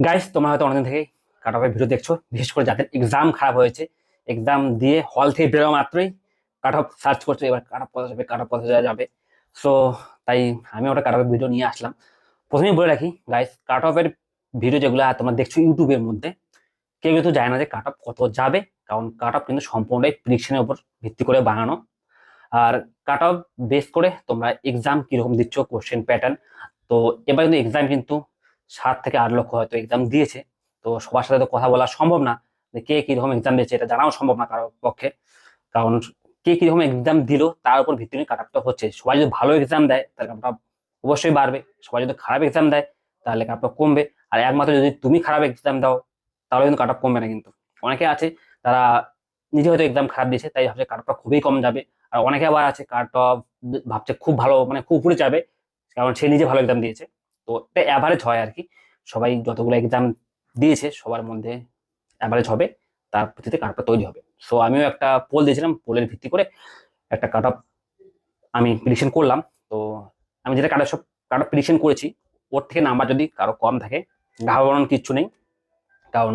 Guys তোমরা হয়তো অনেকদিন থেকেই কাট অফের ভিডিও দেখছ, বিশেষ করে যাদের এক্সাম খারাপ হয়েছে এক্সাম দিয়ে হল থেকে বেরোনো মাত্রই কাট অফ সার্চ করছ, এবার কাট অফ যাবে কাট অফ কত যাবে। সো তাই আমি ওটা কাট অফের ভিডিও নিয়ে আসলাম। প্রথমেই বলে রাখি গাইস কাট অফের ভিডিও যেগুলো তোমরা দেখছ ইউটিউবের মধ্যে, কেউ কিন্তু জানে না যে কাট অফ কত যাবে, কারণ কাট অফ কিন্তু সম্পূর্ণটাই প্রিডিকশনের উপর ভিত্তি করে বানানো। আর কাট অফ বেস করে তোমরা এক্সাম কীরকম দিচ্ছ কোশ্চেন প্যাটার্ন তো এবার কিন্তু এক্সাম কিন্তু সাত থেকে আট লক্ষ হয়তো এক্সাম দিয়েছে। তো সবার সাথে তো কথা বলা সম্ভব না যে কে কীরকম এক্সাম দিয়েছে, এটা জানাও সম্ভব না কারোর পক্ষে। কারণ কে কীরকম এক্সাম দিল, তার উপর ভিত্তি নিয়ে কাট অফটা হচ্ছে। সবাই যদি ভালো এক্সাম দেয়, তাহলে কাটটা অবশ্যই বাড়বে। সবাই যদি খারাপ এক্সাম দেয়, তাহলে কাটটা কমবে। আর একমাত্র যদি তুমি খারাপ এক্সাম দাও, তাহলে কিন্তু কাট অফ কমবে না কিন্তু। অনেকে আছে, তারা নিজে হয়তো এক্সাম খারাপ দিয়েছে, তাই ভাবছে কাট খুবই কম যাবে। আর অনেকে আবার আছে কাট অফ ভাবছে খুব ভালো মানে খুব উপরে যাবে, কারণ সে নিজে ভালো এক্সাম দিয়েছে। তো এটা অ্যাভারেজ হয় আর কি সবাই যতগুলো এক্সাম দিয়েছে, সবার মধ্যে অ্যাভারেজ হবে, তার ভিত্তিতে কাট তৈরি হবে। সো আমিও একটা পোল দিয়েছিলাম পোলের ভিত্তি করে একটা কাট অফ আমি প্রিডিকশন করলাম। তো আমি যেটা কাট সব কাট অফ প্রিডিকশন করেছি, ওর থেকে নাম্বার যদি কারও কম থাকে ঘাবড়ানোর কিচ্ছু নেই, কারণ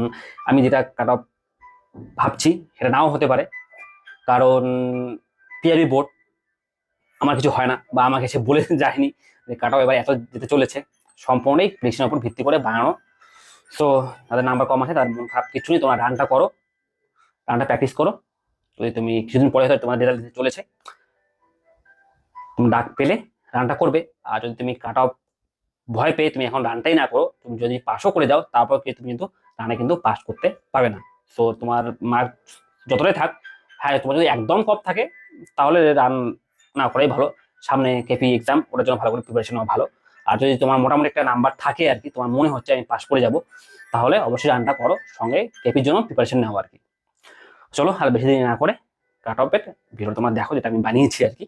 আমি যেটা কাট অফ ভাবছি, সেটা নাও হতে পারে। কারণ পিআরবি বোর্ড আমার কিছু হয় না, বা আমাকে সে বলে যায়নি যে কাট অফ এবার এত যেতে চলেছে। সম্পূর্ণই প্রিডিকশনের উপর ভিত্তি করে বানানো। সো তাদের নাম্বার কম আছে, তার মন খারাপ কিছু নেই, তোমরা রানটা করো রানটা প্র্যাকটিস করো। যদি তুমি কিছুদিন পরে হয়তো তোমার রেজাল্ট চলেছে। তুমি ডাক পেলে রানটা করবে। আর যদি তুমি কাট অফ ভয় পেয়ে তুমি এখন রানটাই না করো, তুমি যদি পাশও করে যাও, তারপর তুমি কিন্তু রানে কিন্তু পাস করতে পারবে না। সো তোমার মার্ক যতটাই থাক হ্যাঁ তোমার যদি একদম কম থাকে, তাহলে রান না করাই ভালো। সামনে কেপি এক্সাম ওটার জন্য ভালো করে প্রিপারেশন নেওয়া ভালো। আর যদি তোমার মোটামুটি একটা নাম্বার থাকে আর কি তোমার মনে হচ্ছে আমি পাস করে যাব তাহলে অবশ্যই রানটা করো সঙ্গে কেপির জন্য প্রিপারেশন নেওয়া আর কি। চলো আর বেশি দিন না করে কাট অফের ভিডিও তোমার দেখো যেটা আমি বানিয়েছি আর কি।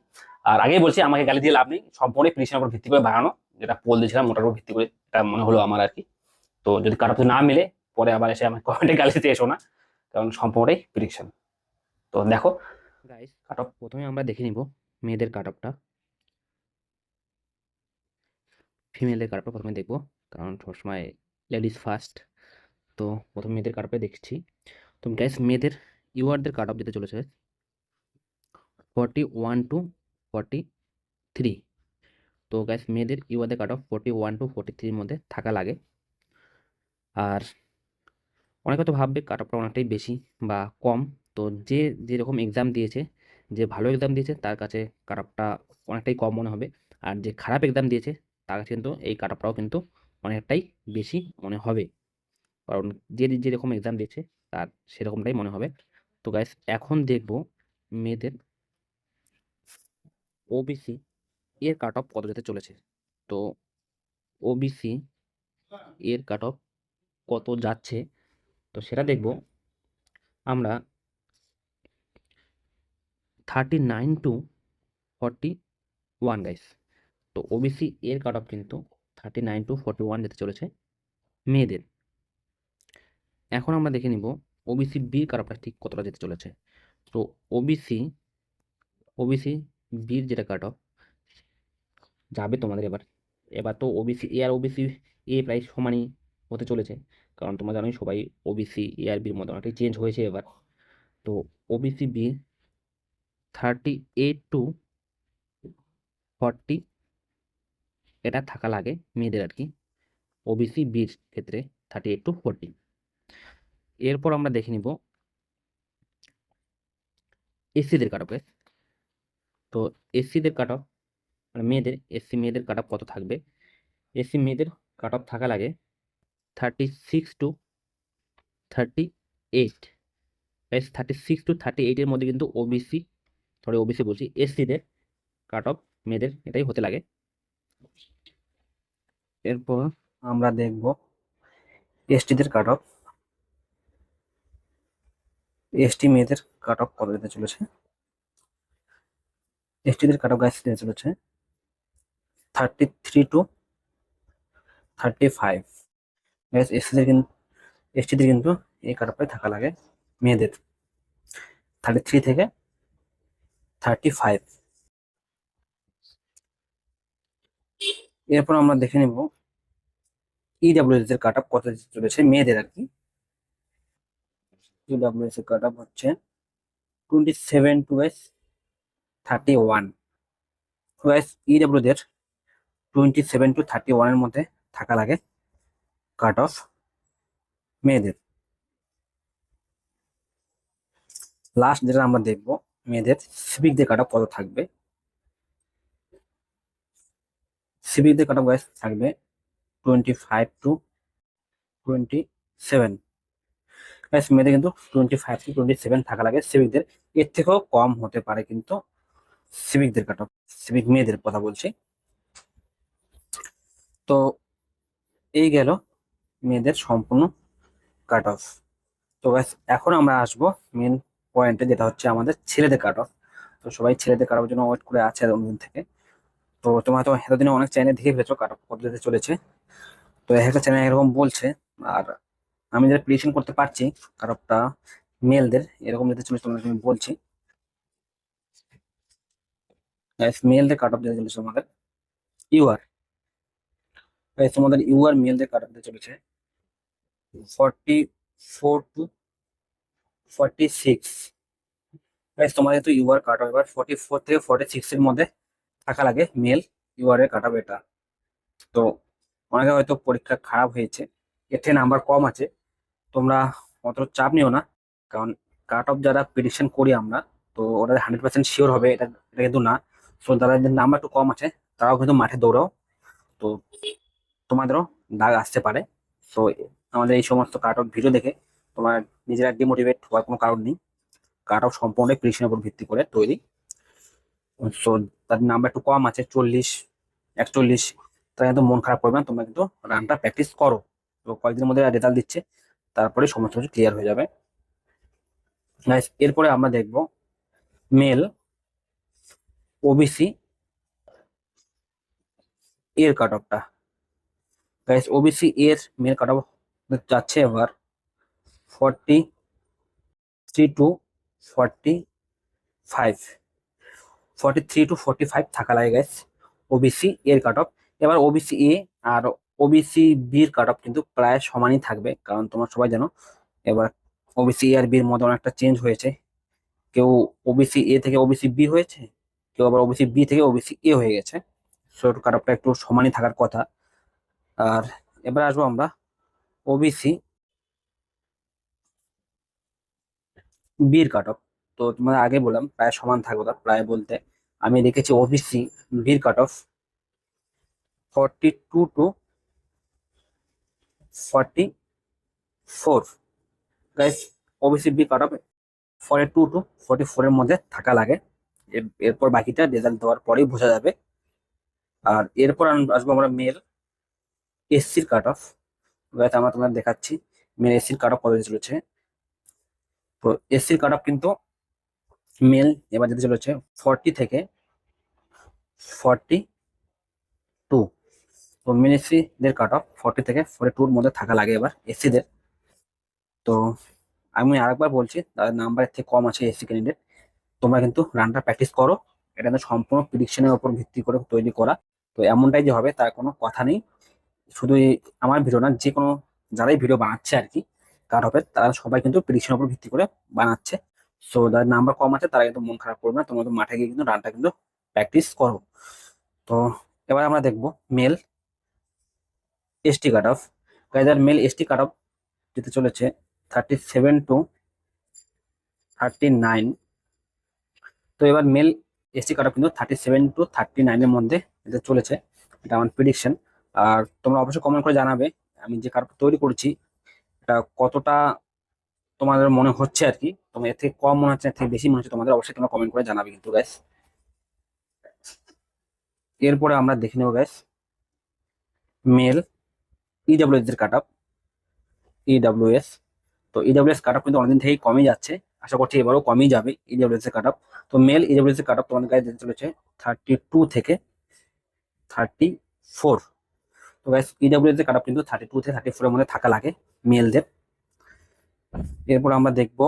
আর আগেই বলছি আমাকে গালি দিয়ে লাভ নেই সম্পূর্ণ প্রিডিকশনের উপর ভিত্তি করে বানানো যেটা পোল দিয়েছিলাম মোটার উপর ভিত্তি করে এটা মনে হলো আমার আর কি। তো যদি কাট অফ না মিলে পরে আবার এসে আমার কমেন্টে গালি দিতে এসো না কারণ সম্পূর্ণটাই প্রিডিকশন তো দেখো গাইস কাট অফ প্রথমে আমরা দেখে নিব মেয়েদের কাট অফটা ফিমেলের অফটা প্রথমে দেখব, কারণ সবসময় লেডিস ফার্স্ট তো প্রথমে মেয়েদের অফে দেখছি। তো গ্যাস মেয়েদের ইউআরদের কাট অফ যেতে চলেছে forty one to forty three তো গ্যাস মেয়েদের ইউআরদের cut off forty one to forty থ্রির মধ্যে থাকা লাগে। আর অনেকে তো ভাববে কাট অফটা অনেকটাই বেশি বা কম। তো যে যেরকম এক্সাম দিয়েছে, যে ভালো এক্সাম দিয়েছে, তার কাছে কাট অফটা অনেকটাই কম মনে হবে। আর যে খারাপ এক্সাম দিয়েছে তার কাছে কিন্তু এই কাট কিন্তু অনেকটাই বেশি মনে হবে। কারণ যে যেরকম এক্সাম দিয়েছে, তার সেরকমটাই মনে হবে। তো গাইস এখন দেখব মেয়েদের ওবিসি এর কাট অফ কত যেতে চলেছে? তো ওবিসি এর কাট অফ কত যাচ্ছে? তো সেটা দেখব। আমরা thirty nine to forty one guys তো ওবিসি এর কাট অফ কিন্তু thirty nine to forty one যেতে চলেছে মেয়েদের। এখন আমরা দেখে নিব ওবিসি বির কাট অফটা ঠিক কতটা যেতে চলেছে। তো ওবিসি ওবিসি বির যেটা কাট অফ যাবে তোমাদের এবার। এবার তো ওবিসি এ আর ওবিসি এ প্রায় সমানই হতে চলেছে। কারণ তোমরা জানোই সবাই ওবিসি এ আর বির মধ্যে অনেকটাই চেঞ্জ হয়েছে এবার। তো OBC B thirty eight to forty এটা থাকা লাগে মেয়েদের আর কি ওবিসি বির ক্ষেত্রে থার্টি এইট টু ফোরটি এরপর আমরা দেখে নিব এসসিদের কাট অফে তো এসসিদের কাট অফ মানে মেয়েদের এসসি মেয়েদের কাট অফ কত থাকবে? এসসি মেয়েদের কাট অফ থাকা লাগে thirty six to thirty eight thirty six to thirty এইটের মধ্যে কিন্তু ওবিসি সরি ওবিসি বলছি এসসিদের কাট অফ মেয়েদের এটাই হতে লাগে। এরপর আমরা দেখব এসটিদের কাট অফ এসটি মেয়েদের কাট অফ কত দিতে চলেছে? এসটিদের কাট অফ গাছ দিতে চলেছে thirty three to thirty five guys এসটিদের কিন্তু এসটিদের কিন্তু এই কাট অফে থাকা লাগে মেয়েদের। থার্টি থ্রি থেকে থার্টি ফাইভ এরপর আমরা দেখে নেব ইডাব্লিউএস এর কাট অফ কত চলেছে মেয়েদের আর কি। ইডাব্লিউএস এর কাট অফ হচ্ছে টোয়েন্টি সেভেন টু এস থার্টি ওয়ান ওয়াইস ইডাব্লিউদের টোয়েন্টি সেভেন টু থার্টি ওয়ানের মধ্যে থাকা লাগে কাট অফ মেয়েদের। লাস্ট যেটা আমরা দেখব, মেয়েদের সিভিকদের কাট অফ কত থাকবে? সিভিকদের কাট অফ থাকবে? Twenty five to twenty seven মেয়েদের কিন্তু twenty five to twenty seven থাকা লাগে। সিভিকদের এর থেকেও কম হতে পারে কিন্তু সিভিকদের কাট অফ সিভিক মেয়েদের কথা বলছি। তো এই গেল মেয়েদের সম্পূর্ণ কাট অফ তো গাইস এখন আমরা আসব মেন পয়েন্টে যেটা হচ্ছে আমাদের ছেলেদের কাট অফ তো সবাই ছেলেদের কাট জন্য ওয়েট করে আছে অনেকদিন থেকে। তো তোমরা তো এতদিনে অনেক চ্যানেল দেখে ফেলেছো কাট যেতে চলেছে। তো এক একটা চ্যানেল এরকম বলছে, আর আমি যেটা প্রিডিকশন করতে পারছি অফটা মেলদের এরকম যেতে চলেছে, তোমাদের আমি বলছি। মেলদের কাট অফ যেতে চলেছে আমাদের ইউআর তোমাদের ইউআর মেলদের কাট অফ যেতে চলেছে। Forty four to forty six তোমাদের তো ইউআর কাট অফ এবার ফর্টি ফোর থেকে ফর্টি সিক্স এর মধ্যে থাকা লাগে মেল ইউআর এর কাট এটা। তো অনেকে হয়তো পরীক্ষা খারাপ হয়েছে থেকে নাম্বার কম আছে। তোমরা অত চাপ নিও না, কারণ কাট অফ যারা প্রিডিকশন করি আমরা, তো ওরা হান্ড্রেড পার্সেন্ট শিওর হবে, এটা এটা কিন্তু না। সো যারা নাম্বার একটু কম আছে, তারাও কিন্তু মাঠে দৌড়াও। তো তোমাদেরও দাগ আসতে পারে। সো আমাদের এই সমস্ত কাট অফ ভিডিও দেখে তোমার নিজেরা ডিমোটিভেট হওয়ার কোনো কারণ নেই। কাট অফ সম্পূর্ণ প্রিডিকশনের উপর ভিত্তি করে তৈরি। সো তাদের নাম্বার একটু কম আছে, চল্লিশ, একচল্লিশ। তারা কিন্তু মন খারাপ করবে না, তোমরা কিন্তু রানটা প্র্যাকটিস করো। তো কয়েকদিনের মধ্যে রেজাল্ট দিচ্ছে, তারপরে সমস্ত কিছু ক্লিয়ার হয়ে যাবে। এরপরে আমরা দেখব মেল ওবিসি এর কাট অফটা ওবিসি এর মেল কাট অফ যাচ্ছে এবার forty three to forty five forty three to forty five থাকা লাগে গাইস ওবিসি এর কাট অফ এবার ওবিসি এ আর ওবিসি বির কাট অফ কিন্তু প্রায় সমানই থাকবে, কারণ তোমরা সবাই জানো, এবার ওবিসি এ আর বির মধ্যে অনেকটা চেঞ্জ হয়েছে। কেউ ওবিসি এ থেকে ওবিসি বি হয়েছে, কেউ আবার ওবিসি বি থেকে ওবিসি এ হয়ে গেছে। সো কাট অফটা একটু সমানই থাকার কথা। আর এবার আসব আমরা ওবিসি বির কাট অফ তো তোমাদের আগে বললাম, প্রায় সমান থাকবে প্রায় বলতে। আমি দেখেছি ওবিসি বির cut off forty two to forty four guys OBC B cut off forty two to forty ফোরের মধ্যে থাকা লাগে। এর- এরপর বাকিটা রেজাল্ট দেওয়ার পরেই বোঝা যাবে। আর এরপর আসব আমরা মেল এসসির কাট অফ গাইস আমরা তোমাদের দেখাচ্ছি মেল এসসির কাট অফ কত চলেছে তো এসসির কাট অফ কিন্তু মেল এবার যেতে চলেছে ফর্টি থেকে ফর্টি টু। তো মেল এসসিদের কাট অফ ফর্টি থেকে ফর্টি টুর মধ্যে থাকা লাগে এবার এসসিদের তো আমি আরেকবার বলছি, তাদের নাম্বারের থেকে কম আছে এসসি ক্যান্ডিডেট। তোমরা কিন্তু রানটা প্র্যাকটিস করো, এটা সম্পূর্ণ প্রিডিকশনের উপর ভিত্তি করে তৈরি করা। তো এমনটাই যে হবে, তার কোনো কথা নেই। শুধু আমার ভিডিও না, যে কোনো যারাই ভিডিও বানাচ্ছে আর কি, কাট অফের, তারা সবাই কিন্তু প্রিডিকশনের উপর ভিত্তি করে বানাচ্ছে। সো যাদের নাম্বার কম আছে, তারা কিন্তু মন খারাপ করবে না। তোমরা তো মাঠে গিয়ে কিন্তু রানটা কিন্তু প্র্যাকটিস করো। তো, এবার আমরা দেখব মেল এসটি কাট অফ গাইজার মেল এসটি কাট অফ যেতে চলেছে thirty seven to thirty nine তো, এবার মেল এসটি কাট অফ কিন্তু থার্টি সেভেন টু থার্টি নাইনের মধ্যে যেতে চলেছে। এটা আমার প্রিডিকশন আর তোমরা অবশ্যই কমেন্ট করে জানাবে, আমি যে কার্ড তৈরি করেছি, এটা কতটা তোমাদের মনে হচ্ছে আর কি, তোমার এর থেকে কম মনে হচ্ছে, এর থেকে বেশি মনে হচ্ছে, তোমাদের অবশ্যই তোমরা কমেন্ট করে জানাবে কিন্তু গ্যাস এরপরে আমরা দেখে নেব গ্যাস মেল ইডাব্লিউএস এর কাট আপ ইডাব্লিউএস তো ইডাব্লিউএস কাট আপ কিন্তু অনেকদিন থেকেই কমই যাচ্ছে, আশা করছি এবারও কমই যাবে ইডাব্লিউএস এর কাট আপ তো মেল ইডাব্লিউএস এর কাট আপ তোমাদের গায়ে চলেছে থার্টি টু থেকে থার্টি ফোর তো গাইস ইডাব্লিউএস এর কাট আপ কিন্তু থার্টি টু থেকে থার্টি ফোরের মধ্যে থাকা লাগে মেলদের এরপর আমরা দেখব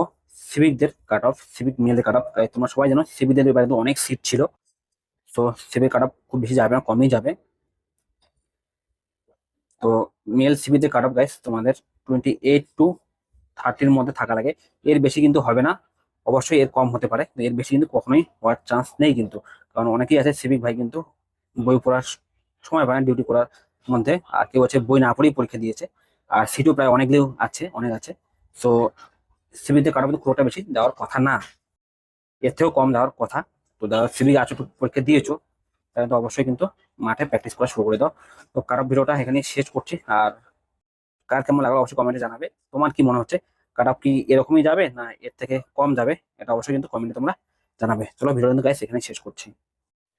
সিভিকদের কাট অফ সিভিক মেলদের কাট অফ তোমরা সবাই জানো সিভিকদের এবারে তো অনেক সিট ছিল। তো সিভিক কাট অফ খুব বেশি যাবে না, কমই যাবে। তো মেল সিবিতে কাট অফ গাইস তোমাদের টোয়েন্টি এইট টু থার্টির মধ্যে থাকা লাগে। এর বেশি কিন্তু হবে না। অবশ্যই এর কম হতে পারে। এর বেশি কিন্তু কখনোই হওয়ার চান্স নেই কিন্তু। কারণ অনেকেই আছে সিভিক ভাই কিন্তু বই পড়ার সময় পায় না ডিউটি করার মধ্যে। আর কেউ আছে বই না পড়েই পরীক্ষা দিয়েছে। আর সিটও প্রায় অনেকগুলো আছে, অনেক আছে। সো সিভিতে কাটা কিন্তু পুরোটা বেশি দেওয়ার কথা না। এর থেকেও কম দেওয়ার কথা। তো যারা সিভিক আছো পরীক্ষা দিয়েছ, তাহলে তো অবশ্যই কিন্তু মাঠে প্র্যাকটিস করা শুরু করে দাও। তো কারও ভিডিওটা এখানে শেষ করছি। আর কার কেমন লাগল অবশ্যই কমেন্টে জানাবে। তোমার কি মনে হচ্ছে? কাট কি এরকমই যাবে না এর থেকে কম যাবে? এটা অবশ্যই কিন্তু কমেন্টে তোমরা জানাবে। চলো ভিডিও কিন্তু গাইস এখানে শেষ করছি।